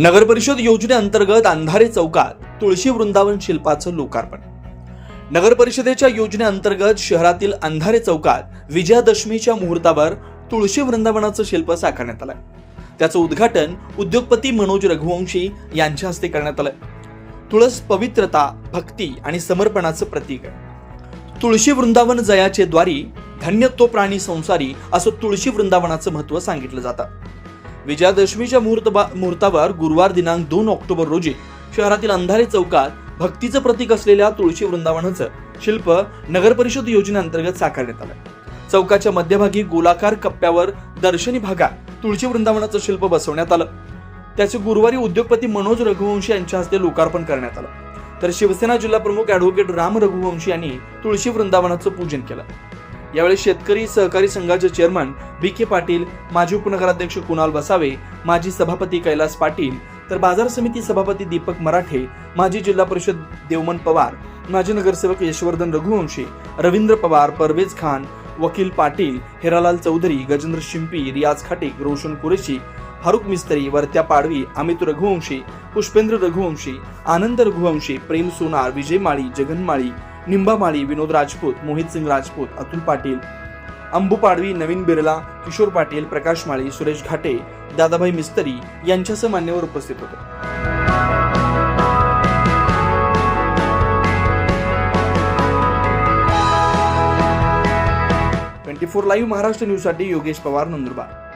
नगरपरिषद योजनेअंतर्गत अंधारे चौकात तुळशी वृंदावन शिल्पाचं लोकार्पण. नगरपरिषदेच्या योजनेअंतर्गत शहरातील अंधारे चौकात विजयादशमीच्या मुहूर्तावर तुळशी वृंदावनाचं शिल्प साकारण्यात आलंय. त्याचं उद्घाटन उद्योगपती मनोज रघुवंशी यांच्या हस्ते करण्यात आलंय. तुळस पवित्रता भक्ती आणि समर्पणाचं प्रतीक आहे. तुळशी वृंदावन जयाचे द्वारी धन्य तो प्राणी संसारी असं तुळशी वृंदावनाचं महत्त्व सांगितलं जातं. विजयादशमीच्या मुहूर्त मुहूर्तावर गुरुवार दिनांक दोन ऑक्टोबर रोजी शहरातील अंधारे चौकात भक्तीचं प्रतीक असलेल्या तुळशी वृंदावनाचं शिल्प नगरपरिषद योजनेअंतर्गत साकारण्यात आलं. चौकाच्या मध्यभागी गोलाकार कप्प्यावर दर्शनी भागात तुळशी वृंदावनाचं शिल्प बसवण्यात आलं. त्याचे गुरुवारी उद्योगपती मनोज रघुवंशी यांच्या हस्ते लोकार्पण करण्यात आलं. तर शिवसेना जिल्हा प्रमुख ॲडव्होकेट राम रघुवंशी यांनी तुळशी वृंदावनाचं पूजन केलं. यावेळी शेतकरी सहकारी संघाचे चेअरमन बी के पाटील माजी उपनगराध्यक्ष कुणाल बसावे माजी सभापती कैलास पाटील तर बाजार समिती सभापती दीपक मराठे माजी जिल्हा परिषद देवमन पवार माजी नगरसेवक यशवर्धन रघुवंशी रवींद्र पवार परवेज खान वकील पाटील हेरालाल चौधरी गजेंद्र शिंपी रियाज खाटिक रोशन कुरेशी फारुख मिस्त्री वर्त्या पाडवी अमित रघुवंशी पुष्पेंद्र रघुवंशी आनंद रघुवंशी प्रेम सोनार विजय माळी जगन माळी निंबामाळी विनोद राजपूत मोहित सिंग राजपूत अतुल पाटील अंबू पाडवी नवीन बिर्ला किशोर पाटील प्रकाश माळी सुरेश घाटे दादाभाई मिस्तरी यांच्यासह मान्यवर उपस्थित होते. ट्वेंटी फोर लाईव्ह महाराष्ट्र न्यूजसाठी योगेश पवार नंदुरबार.